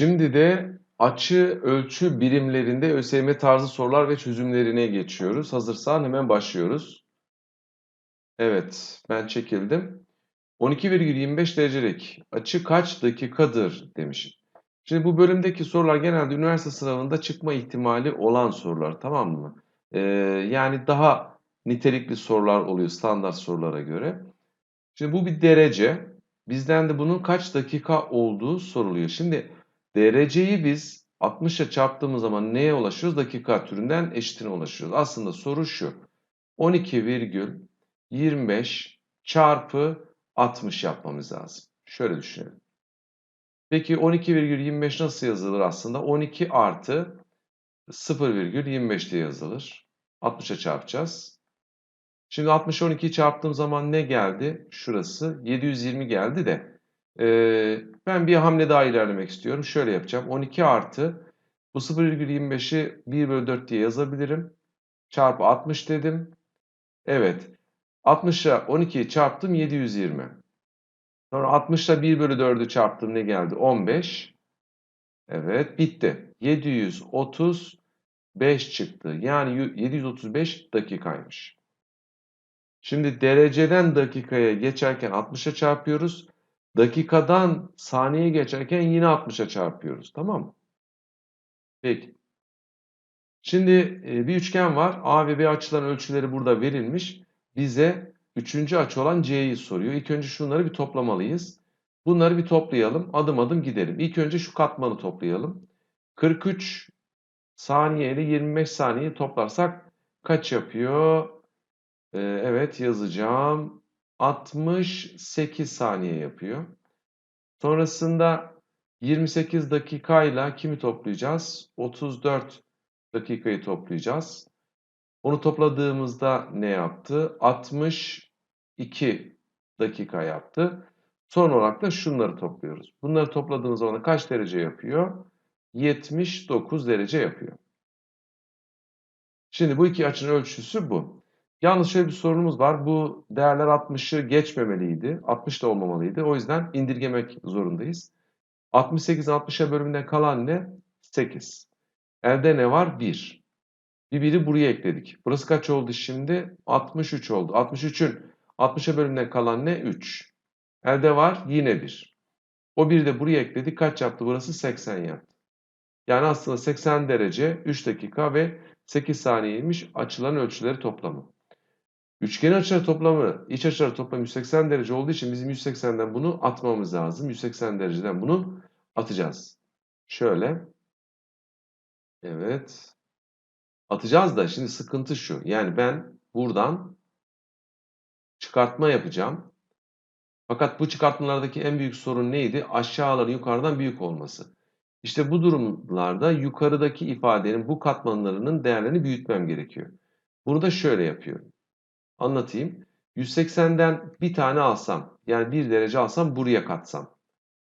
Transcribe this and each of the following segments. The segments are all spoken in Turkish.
Şimdi de açı ölçü birimlerinde ÖSYM tarzı sorular ve çözümlerine geçiyoruz. Hazırsan hemen başlıyoruz. Evet, ben çekildim. 12,25 derecelik açı kaç dakikadır demiş. Şimdi bu bölümdeki sorular genelde üniversite sınavında çıkma ihtimali olan sorular, tamam mı? Ee, yani daha nitelikli sorular oluyor standart sorulara göre. Şimdi bu bir derece. Bizden de bunun kaç dakika olduğu soruluyor. Şimdi dereceyi biz 60'a çarptığımız zaman neye ulaşıyoruz? Dakika türünden eşitine ulaşıyoruz. Aslında soru şu. 12,25 çarpı 60 yapmamız lazım. Şöyle düşünelim. Peki 12,25 nasıl yazılır aslında? 12 artı 0,25 diye yazılır. 60'a çarpacağız. Şimdi 60'ı 12'yi çarptığım zaman ne geldi? Şurası 720 geldi de. Ee, ben bir hamle daha ilerlemek istiyorum. Şöyle yapacağım. 12 artı bu 0,25'i 1 bölü 4 diye yazabilirim. Çarpı 60 dedim. Evet. 60'a 12'yi çarptım 720. Sonra 60'la 1 bölü 4'ü çarptım ne geldi? 15. Evet bitti. 735 çıktı. Yani 735 dakikaymış. Şimdi dereceden dakikaya geçerken 60'a çarpıyoruz. Dakikadan saniye geçerken yine 60'a çarpıyoruz. Tamam mı? Peki. Şimdi e, bir üçgen var. A ve B açıların ölçüleri burada verilmiş. Bize üçüncü açı olan C'yi soruyor. İlk önce şunları bir toplamalıyız. Bunları bir toplayalım. Adım adım gidelim. İlk önce şu katmanı toplayalım. 43 saniye ile 25 saniye toplarsak kaç yapıyor? Ee, evet yazacağım. 68 saniye yapıyor. Sonrasında 28 dakikayla kimi toplayacağız? 34 dakikayı toplayacağız. Onu topladığımızda ne yaptı? 62 dakika yaptı. Son olarak da şunları topluyoruz. Bunları topladığımız zaman kaç derece yapıyor? 79 derece yapıyor. Şimdi bu iki açının ölçüsü bu. Yalnız şöyle bir sorunumuz var. Bu değerler 60'ı geçmemeliydi. 60 da olmamalıydı. O yüzden indirgemek zorundayız. 68'in 60'a bölümünden kalan ne? 8. Elde ne var? 1. Bir biri buraya ekledik. Burası kaç oldu şimdi? 63 oldu. 63'ün 60'a bölümünden kalan ne? 3. Elde var yine 1. O bir de buraya ekledik. Kaç yaptı? Burası 80 yaptı. Yani aslında 80 derece 3 dakika ve 8 saniyeymiş açılan ölçüleri toplamı. Üçgen açıları toplamı, iç açıları toplamı 180 derece olduğu için bizim 180'den bunu atmamız lazım. 180 dereceden bunu atacağız. Şöyle. Evet. Atacağız da şimdi sıkıntı şu. Yani ben buradan çıkartma yapacağım. Fakat bu çıkartmalardaki en büyük sorun neydi? Aşağıların yukarıdan büyük olması. İşte bu durumlarda yukarıdaki ifadenin bu katmanlarının değerlerini büyütmem gerekiyor. Burada şöyle yapıyorum. Anlatayım. 180'den bir tane alsam, yani bir derece alsam buraya katsam.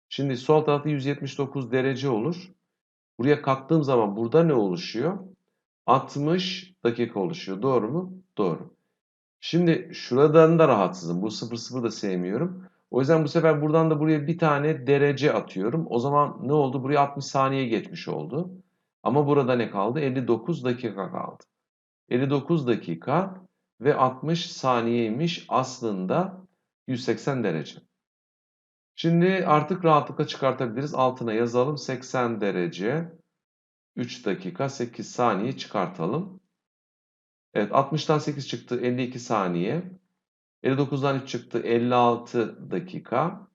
Şimdi sol tarafta 179 derece olur. Buraya kattığım zaman burada ne oluşuyor? 60 dakika oluşuyor. Doğru mu? Doğru. Şimdi şuradan da rahatsızım. Bu 0 0 da sevmiyorum. O yüzden bu sefer buradan da buraya bir tane derece atıyorum. O zaman ne oldu? Buraya 60 saniye geçmiş oldu. Ama burada ne kaldı? 59 dakika kaldı. 59 dakika ve 60 saniyeymiş aslında 180 derece. Şimdi artık rahatlıkla çıkartabiliriz. Altına yazalım 80 derece 3 dakika 8 saniye çıkartalım. Evet 60'tan 8 çıktı 52 saniye. 59'dan 3 çıktı 56 dakika.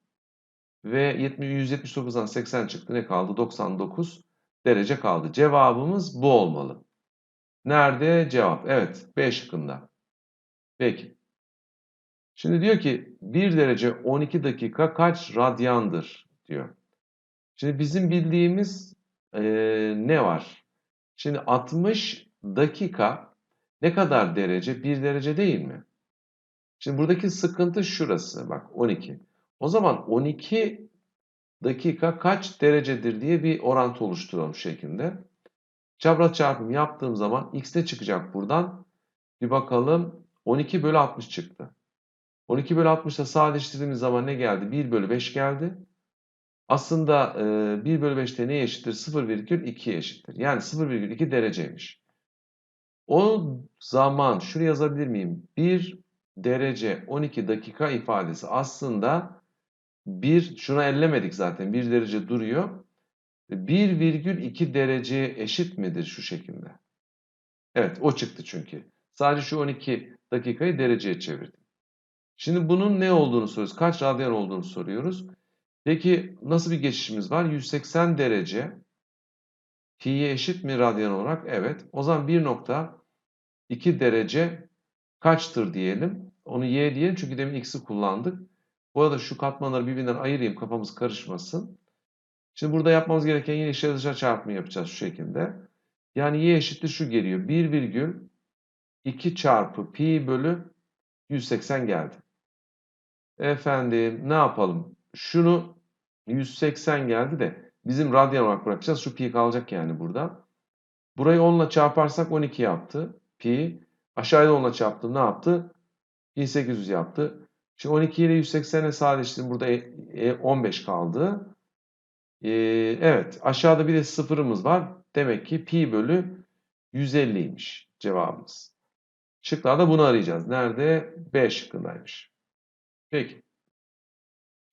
Ve 179'dan 80 çıktı ne kaldı? 99 derece kaldı. Cevabımız bu olmalı. Nerede cevap? Evet B şıkkında. Peki. Şimdi diyor ki 1 derece 12 dakika kaç radyandır diyor. Şimdi bizim bildiğimiz e, ne var? Şimdi 60 dakika ne kadar derece? 1 derece değil mi? Şimdi buradaki sıkıntı şurası. Bak 12. O zaman 12 dakika kaç derecedir diye bir orantı oluşturalım şeklinde. Çapraz çarpım yaptığım zaman x ne çıkacak buradan? Bir bakalım 12 bölü 60 çıktı. 12 bölü 60'da sadeleştirdiğimiz zaman ne geldi? 1 bölü 5 geldi. Aslında e, 1 bölü 5'te neye eşittir? 0,2'ye eşittir. Yani 0,2 dereceymiş. O zaman şuraya yazabilir miyim? 1 derece 12 dakika ifadesi aslında 1 şuna ellemedik zaten 1 derece duruyor. 1,2 dereceye eşit midir şu şekilde? Evet o çıktı çünkü. Sadece şu 12 dakikayı dereceye çevirdim. Şimdi bunun ne olduğunu soruyoruz. Kaç radyan olduğunu soruyoruz. Peki nasıl bir geçişimiz var? 180 derece T'ye eşit mi radyan olarak? Evet. O zaman 1.2 derece kaçtır diyelim. Onu y diyelim çünkü demin x'i kullandık. Bu arada şu katmanları birbirinden ayırayım kafamız karışmasın. Şimdi burada yapmamız gereken yine içler dışarı çarpımı yapacağız şu şekilde. Yani y eşittir şu geliyor. 1,2 çarpı pi bölü 180 geldi. Efendim ne yapalım? Şunu 180 geldi de bizim radyan olarak bırakacağız. Şu pi kalacak yani burada. Burayı 10 ile çarparsak 12 yaptı. Pi. Aşağıda 10 ile çarptım. Ne yaptı? 1800 yaptı. Şimdi 12 ile 180'e sadeleştirdim. Burada e, e, 15 kaldı. Ee, evet. Aşağıda bir de sıfırımız var. Demek ki pi bölü 150'ymiş cevabımız. Şıklarda bunu arayacağız. Nerede? B şıkkındaymış. Peki.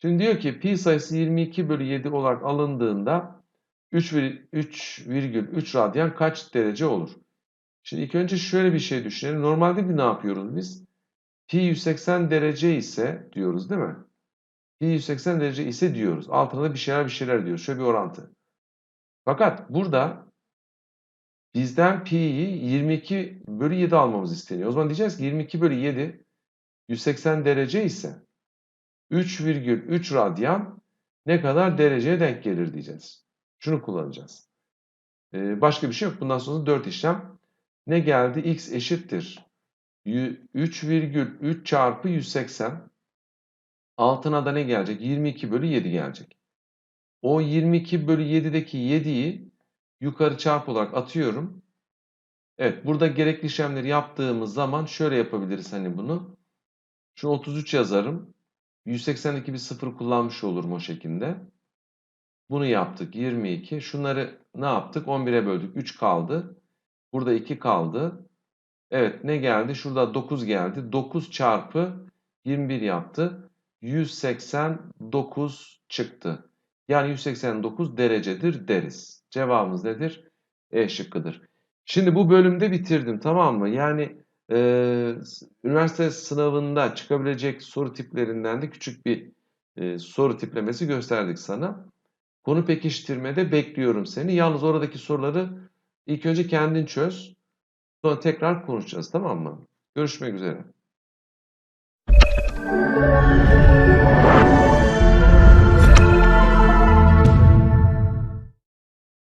Şimdi diyor ki pi sayısı 22 bölü 7 olarak alındığında 3,3 radyan kaç derece olur? Şimdi ilk önce şöyle bir şey düşünelim. Normalde bir ne yapıyoruz biz? Pi 180 derece ise diyoruz değil mi? Pi 180 derece ise diyoruz. Altına bir şeyler bir şeyler diyoruz. Şöyle bir orantı. Fakat burada bizden pi'yi 22 bölü 7 almamız isteniyor. O zaman diyeceğiz ki 22 bölü 7 180 derece ise 3,3 radyan ne kadar dereceye denk gelir diyeceğiz. Şunu kullanacağız. Ee, başka bir şey yok. Bundan sonra 4 işlem. Ne geldi? x eşittir. 3,3 çarpı 180. Altına da ne gelecek? 22 bölü 7 gelecek. O 22 bölü 7'deki 7'yi yukarı çarpı olarak atıyorum. Evet burada gerekli işlemleri yaptığımız zaman şöyle yapabiliriz hani bunu. Şunu 33 yazarım. 182 bir sıfır kullanmış olurum o şekilde. Bunu yaptık 22. Şunları ne yaptık? 11'e böldük. 3 kaldı. Burada 2 kaldı. Evet ne geldi? Şurada 9 geldi. 9 çarpı 21 yaptı. 189 çıktı. Yani 189 derecedir deriz. Cevabımız nedir? E şıkkıdır. Şimdi bu bölümde bitirdim tamam mı? Yani e, üniversite sınavında çıkabilecek soru tiplerinden de küçük bir e, soru tiplemesi gösterdik sana. Konu pekiştirmede bekliyorum seni. Yalnız oradaki soruları ilk önce kendin çöz. Sonra tekrar konuşacağız tamam mı? Görüşmek üzere.